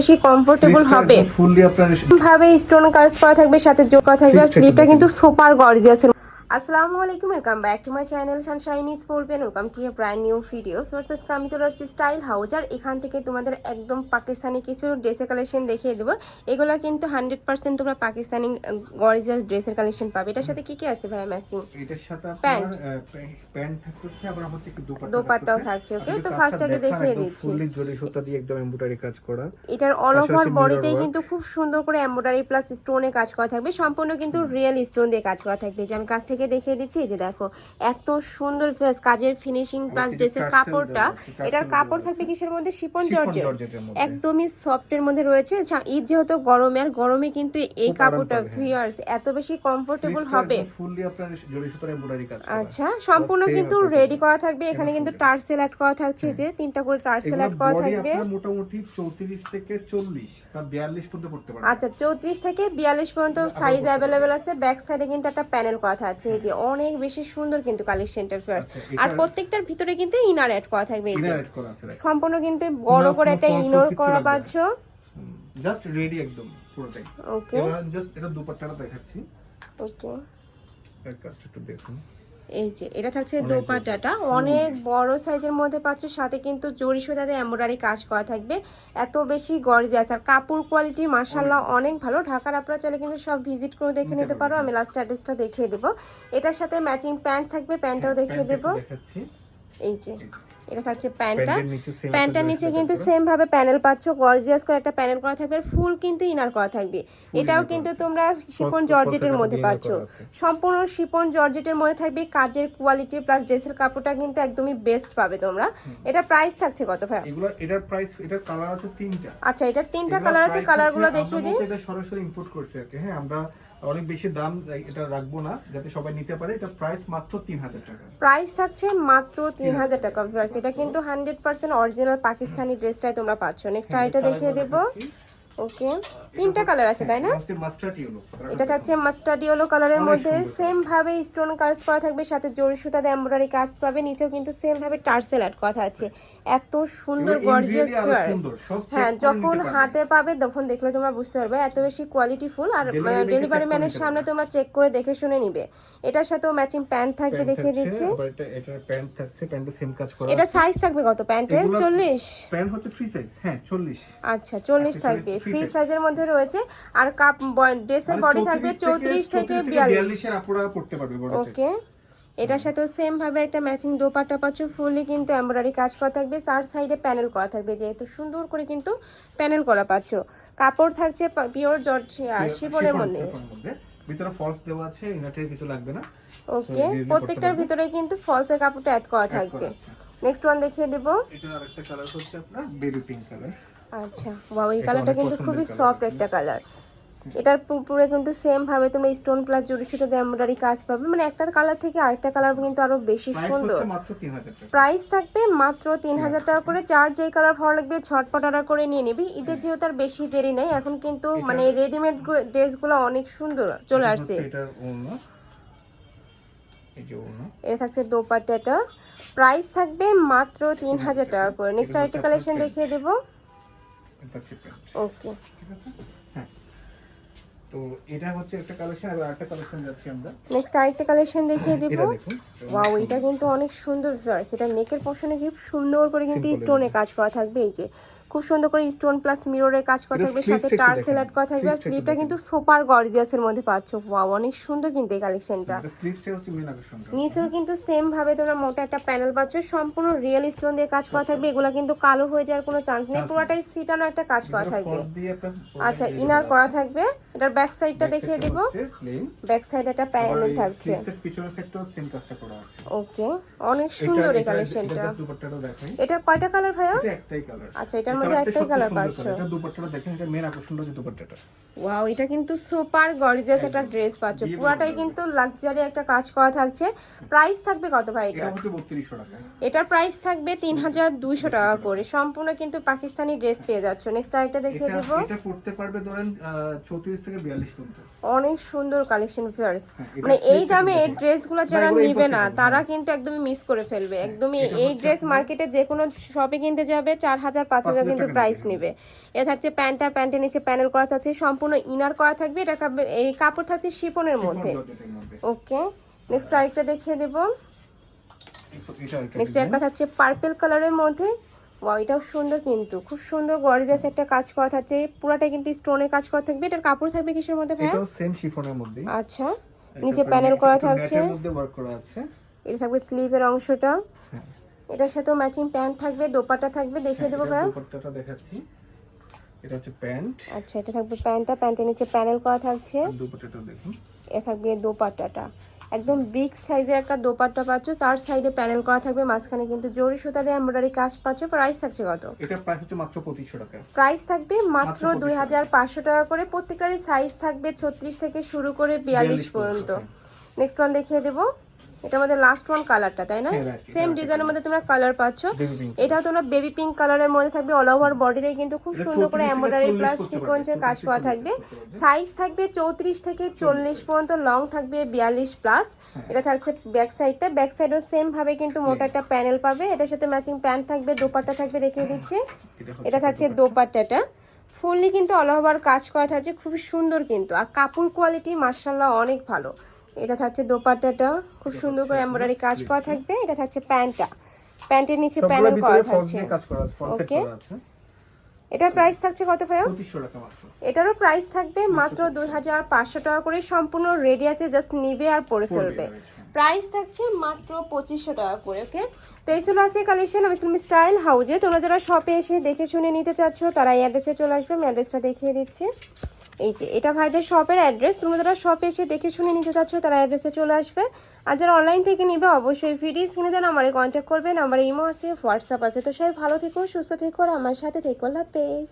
বেশি কমফোর্টেবল হবে। ফুললি আপনার ভাবে স্টোন কাজ করা থাকবে সাথে জোকা করা থাকবে স্লিপটা কিন্তু সুপার গর্জিয়াস আসসালামু আলাইকুম welcome back to my channel sunshine স্পোর্টবেন welcome to a brand new video first কামি চলে আসছি স্টাইল হাউস আর এখান থেকে তোমাদের একদম পাকিস্তানি কিছু ড্রেসের কালেকশন দেখিয়ে দেবো। এগুলো কিন্তু হান্ড্রেড পার্সেন্ট তোমরা পাকিস্তানি গর্জিয়াস ড্রেসের কালেকশন পাবে। এটার সাথে কি কি আছে ভাই ম্যাচিং এটার সাথে. আপনার প্যান্ট থাকতেছে আবার হচ্ছে একটু দোপাট্টা দোপাট্টাও থাকছে, okay? তো first আগে দেখিয়ে দিচ্ছি। ফুললি জরি সুতা দিয়ে একদম এমব্রয়ডারি কাজ করা। এটার অল ওভার বডিতেই কিন্তু খুব সুন্দর করে এমব্রয়ডারি প্লাস স্টোনে কাজ করা থাকবে। সম্পূর্ণ কিন্তু রিয়েল স্টোন দিয়ে কাজ করা থাকবে। যে আমি কাছ থেকে দেখিয়ে দিচ্ছি এই যে দেখো এত সুন্দর কাজের ফিনিশিং প্লাস ড্রেসের কাপড়টা এটার কাপড় থাকবে কিসের মধ্যে? শিপন মধ্যে। একদমই সফটের মধ্যে রয়েছে। ঈদ যেহেতু গরমে আর গরমে কিন্তু এই কাপড়টা আরাম হ্যাঁ। ভিউয়ার্স এত বেশি কমফোর্টেবল হবে। আচ্ছা সম্পূর্ণ কিন্তু রেডি করা থাকবে। এখানে কিন্তু টার্সেল অ্যাড করা থাকছে যে তিনটা করে টার্সেল অ্যাড করা থাকবে। মোটামুটি 34 থেকে 40 বা 42 পর্যন্ত করতে পারবেন আচ্ছা চৌত্রিশ থেকে বিয়াল্লিশ পর্যন্ত সাইজ অ্যাভেলেবেল আছে। ব্যাক সাইডে কিন্তু একটা প্যানেল করা আছে এই যে অনেক বেশি সুন্দর কিন্তু কালেকশনটা ফার্স্ট আচ্ছা, আর প্রত্যেকটার ভিতরে কিন্তু ইনার অ্যাড করা থাকবে এই যে। আছে সম্পূর্ণ কিন্তু বড় করে একটা ইনার করা পাচ্ছ জাস্ট রেডি একদম পুরোটাই। ওকে এবার জাস্ট এটা দুপাট্টাটা দেখাচ্ছি। ওকে এক কাজটা একটু দেখুন। এই যে এটা থাকছে দোপাট্টাটা। অনেক বড় সাইজের মধ্যে পাচ্ছ সাথে কিন্তু জরি সুতাতে এমব্রয়ডারি কাজ করা থাকবে। এত বেশি গর্জিয়াস আর কাপড় কোয়ালিটি মার্শাল্লাহ অনেক। ভালো। ঢাকার আপনারা চাইলে কিন্তু সব ভিজিট করে দেখে নিতে পারো। আমি লাস্ট অ্যাড্রেসটা দেখিয়ে দেবো। এটার সাথে ম্যাচিং প্যান্ট থাকবে প্যান্টটাও দেখিয়ে প্যান্টটা দেবো। এই যে। এটা থাকছে প্যান্টটা। প্যান্টটার নিচে কিন্তু সেম ভাবে প্যানেল পাচ্ছ গর্জিয়াস করে একটা প্যানেল করা থাকবে ফুল কিন্তু ইনার করা থাকবে। এটাও কিন্তু তোমরা শিপন জর্জেটের মধ্যে পাচ্ছ। সম্পূর্ণ শিপন জর্জেটের মধ্যে থাকবে কাজের কোয়ালিটি প্লাস ড্রেসের কাপড়টা কিন্তু একদমই বেস্ট পাবে তোমরা। এটা প্রাইস থাকছে কত ভাই এগুলো এটার প্রাইস এটার কালার আছে তিনটা। আচ্ছা এটার তিনটা কালার আছে কালারগুলো দেখিয়ে দিই। এটা সরাসরি ইম্পোর্ট করছে আর কি। হ্যাঁ আমরা অনেক বেশি দাম এটা রাখব না যাতে সবাই নিতে পারে। এটা প্রাইস মাত্র তিন হাজার টাকা। প্রাইস থাকছে মাত্র তিন হাজার টাকা ভিউয়ার্স এটা কিন্তু হান্ড্রেড পার্সেন্ট অরিজিনাল পাকিস্তানি ড্রেসটাই তোমরা পাচ্ছ। নেক্সট আইটা দেখিয়ে দেবো। ওকে তিনটা কালার আছে তাই না? এটা থাকছে মাস্টার্ড ইয়েলো কালারের মধ্যে। সেম ভাবে স্টোন কাজ করা থাকবে সাথে জরি সুতাতে এমব্রয়ডারি কাজ পাবে নিচেও কিন্তু সেম ভাবে টার্সেল অ্যাড করা আছে। এত সুন্দর গর্জিয়াস ফ্লাওয়ার্স হ্যাঁ যখন হাতে পাবে তখন দেখলে তোমরা বুঝতে পারবে এত বেশি কোয়ালিটি ফুল আর ডেলিভারি ম্যানের সামনে তোমরা চেক করে দেখে শুনে নিবে। এটার সাথেও ম্যাচিং প্যান্ট থাকবে দেখিয়ে দিচ্ছি। এটা প্যান্ট থাকছে প্যান্টে সেম কাজ করা এটা সাইজ থাকবে কত? প্যান্টের এগুলো- চল্লিশ? প্যান্ট হচ্ছে ফ্রি সাইজ হ্যাঁ 40 আচ্ছা চল্লিশ আচ্ছা, থাকবে free ফ্রি সাইজের মধ্যে রয়েছে। আর কাপ ড্রেসের বডি থাকবে চৌত্রিশ থেকে বিয়াল্লিশ। এর আপুরা পড়তে পারবে বড় ওকে এটার সাথেও সেম ভাবে একটা ম্যাচিং দোপাট্টা পাচ্ছ ফুললি কিন্তু এমব্রয়ডারি কাজ করা থাকবে। চার সাইডে প্যানেল করা থাকবে যেহেতু সুন্দর করে কিন্তু প্যানেল করা পাচ্ছ। কাপড় থাকছে পিওর জর্জ শিপনের মধ্যে। ভিতরে ফলস দেওয়া আছে ইনাটের কিছু লাগবে না। ওকে প্রত্যেকটার ভিতরে কিন্তু ফলসের কাপড়টা অ্যাড করা থাকবে। নেক্সট ওয়ান দেখিয়ে দেব। এটা আরেকটা কালার হচ্ছে আপনার বেবি পিঙ্ক কালার আচ্ছা ওয়াও এই কালারটা কিন্তু খুবই সফট একটা কালার এটার পুরো কিন্তু সেম ভাবে তোমরা স্টোন প্লাস জড়ি সুতো এমব্রয়ডারি কাজ পাবে। মানে একটা কালার থেকে আরেকটা কালার কিন্তু আরও বেশি সুন্দর। হচ্ছে মাত্র 3000 টাকা। প্রাইস থাকবে মাত্র তিন হাজার টাকা করে। চার যেই কালার ভালো লাগবে ঝটপট অর্ডার করে নিয়ে নিবি। ঈদের যেহেতু আর বেশি দেরি নেই এখন কিন্তু মানে রেডিমেড ড্রেসগুলো অনেক সুন্দর চলে আসছে। এটা থাকছে দোপাট্টাটা। প্রাইস থাকবে মাত্র তিন হাজার টাকা করে। নেক্সট আরেকটা কালেকশন দেখিয়ে দেবো। প্যান্ট ওকে ঠিক আছে? হ্যাঁ। তো এটা হচ্ছে একটা কালেকশন আর একটা কালেকশন যাচ্ছি আমরা। নেক্সট আরেকটা কালেকশন দেখিয়ে দেবো। ওয়াও এটা কিন্তু অনেক সুন্দর ভিউয়ার্স এটা নেকের পশনে কি সুন্দর করে কিন্তু স্টোনে কাজ করা থাকবে। এই যে খুব সুন্দর করে স্টোন প্লাস মিররের কাজ করা থাকবে সাথে টা একটু টার্সেল অ্যাড করা থাকবে আর স্লিপটা কিন্তু সুপার গর্জিয়াসের মধ্যে পাচ্ছ। ওয়াও অনেক সুন্দর কিন্তু এই কালেকশনটা নিচেও কিন্তু সেম ভাবে তোমরা মোটা একটা প্যানেল পাচ্ছ। সম্পূর্ণ রিয়েল স্টোন দিয়ে কাজ করা থাকবে এগুলো কিন্তু কালো হয়ে যাওয়ার কোনো চান্স নেই। পুরোটাই সিটানো একটা কাজ করা থাকবে। আচ্ছা ইনার করা থাকবে। এটার ব্যাক সাইডটা দেখিয়ে দিব। ব্যাক সাইডে একটা প্যানেল থাকছে। স্লিভসের পিছনের সাইডটাও সেম কাজটা করা আছে। ওকে অনেক সুন্দর এই কালেকশনটা এটা এটার কয়টা কালার ভাইয়া? এটা একটাই কালার আচ্ছা, এটার মধ্যে একটাই colour পাচ্ছ। এটা দুপাট্টাটা দেখেন এটা মেন আকর্ষণ হচ্ছে দুপাট্টাটা। ওয়াও এটা কিন্তু সুপার গর্জিয়াস একটা ড্রেস পাচ্ছ। পুরাটাই কিন্তু লাক্সারি একটা কাজ করা থাকছে। প্রাইস থাকবে কত ভাই এটা এটা হচ্ছে 3200 টাকা। এটার প্রাইস থাকবে তিন হাজার দুইশো টাকা করে। সম্পূর্ণ কিন্তু পাকিস্তানি ড্রেস পেয়ে যাচ্ছ। নেক্সট আরেকটা দেখিয়ে দেবো। এটা পড়তে পারবে ধরেন আহ, 34 থেকে 42 পর্যন্ত। অনেক সুন্দর কালেকশন হ্যাঁ, মানে এই দামে এই। ড্রেসগুলো যারা নিবে না তারা হ্যাঁ। কিন্তু একদমই মিস করে ফেলবে একদমই এই ড্রেস মার্কেটে যে কোনো শপে কিনতে যাবে চার হাজার পাঁচ হাজার কিন্তু প্রাইস নেবে। এটা থাকছে প্যান্টটা প্যান্টের নিচে প্যানেল করা থাকছে সম্পূর্ণ ইনার করা থাকবে এটা এই কাপড় থাকছে শিপনের মধ্যে ওকে নেক্সট আরেকটা দেখিয়ে দেবো নেক্সট। একটা থাকছে পার্পল কালারের মধ্যে এটাও সুন্দর কিন্তু খুব সুন্দর গর্জিয়াস একটা কাজ করা থাকছে। পুরাটা কিন্তু স্টোনের কাজ করা থাকবে। এটার কাপড় থাকবে কিসের মধ্যে ভাইয়া? এটাও সেম শিফনের মধ্যে আচ্ছা। নিচে প্যানেল করা থাকছে। মধ্যে ওয়ার্ক করা আছে। এটা থাকবে স্লিভের অংশটা। হ্যাঁ। এটার সাথেও ম্যাচিং প্যান্ট থাকবে দোপাট্টা থাকবে দেখিয়ে দেবো এটার ভাইয়া। দুপাট্টাটা দেখাচ্ছি। এটা হচ্ছে প্যান্ট আচ্ছা এটা থাকবে প্যান্টটা প্যান্টের নিচে প্যানেল করা থাকছে। দুপাট্টাটা দেখুন। এটা থাকবে দোপাট্টাটা। একদম বিগ সাইজের একটা দোপাট্টা পাচ্ছ। চার সাইডে প্যানেল করা থাকবে মাঝখানে কিন্তু জরি সুতা দিয়ে এমব্রয়ডারি কাজ পাচ্ছ। প্রাইস থাকছে কত? এটা প্রাইস হচ্ছে মাত্র 2500 টাকা। প্রাইস থাকবে মাত্র মাত্র দুই হাজার পাঁচশো টাকা করে। প্রত্যেকটারই সাইজ থাকবে ছত্রিশ থেকে শুরু করে বিয়াল্লিশ 42 পর্যন্ত পর্যন্ত, নেক্সট ওয়ান দেখিয়ে দেবো। এটা আমাদের লাস্ট ওয়ান কালারটা তাই না? হ্যাঁ, সেম ডিজাইনের মধ্যে তোমরা কালার পাচ্ছ। এটাও তোমরা বেবি পিঙ্ক কালারের মধ্যে থাকবে অল ওভার বডিতে কিন্তু খুব সুন্দর করে 34 এমব্রয়ডারি প্লাস সিকোয়েন্সের কাজ করা থাকবে। 40 করতে পারবে। সাইজ থাকবে চৌত্রিশ থেকে চল্লিশ। পর্যন্ত লং থাকবে বিয়াল্লিশ প্লাস হ্যাঁ। এটা থাকছে ব্যাক সাইডটা ব্যাক সাইডও সেম ভাবে কিন্তু মোটা একটা প্যানেল পাবে। এটার সাথে ম্যাচিং প্যান্ট থাকবে দোপাট্টা থাকবে দেখিয়ে দিচ্ছি। এটা এটা থাকছে দোপাট্টাটা। ফুললি কিন্তু অল ওভার কাজ করা থাকছে খুবই সুন্দর কিন্তু। আর কাপড় কোয়ালিটি মার্শাল্লাহ অনেক ভালো। এটা থাকছে দোপাট্টাটা। খুব সুন্দর করে এমব্রয়ডারি কাজ করা থাকবে। এটা থাকছে প্যান্টটা। প্যান্টের নিচে প্যানেল করা থাকছে। আছে এটার প্রাইস থাকছে কত ভাইয়া? পঁচিশশো টাকা মাত্র। এটারও প্রাইস থাকবে মাত্র দুই হাজার পাঁচশো টাকা করে। সম্পূর্ণ রেডিয়াসে জাস্ট নিবে আর পরে ফেলবে। প্রাইস থাকছে মাত্র পঁচিশশো টাকা করে ওকে তো এই ছিল আছে কালেকশন আমি ইসলাম স্টাইল হাউজে তোমরা যারা শপে এসে দেখে শুনে নিতে চাচ্ছ তারা এই অ্যাড্রেসে চলে আসবে। আমি অ্যাড্রেসটা দেখিয়ে দিচ্ছি। এই যে, এটা ভাইদের শপের অ্যাড্রেস। তোমরা যারা শপে এসে দেখে শুনে নিতে চাচ্ছ, তারা অ্যাড্রেসে চলে আসবে। আর যারা অনলাইন থেকে নিবে, অবশ্যই ভিডিও স্ক্রিনে দেন আমারে কন্ট্যাক্ট করবেন আমার ইমো আছে হোয়াটসঅ্যাপ আছে। তো সবাই ভালো থেকো, সুস্থ থেকো, আর আমার সাথে থেকো। আল্লাহ হাফেজ।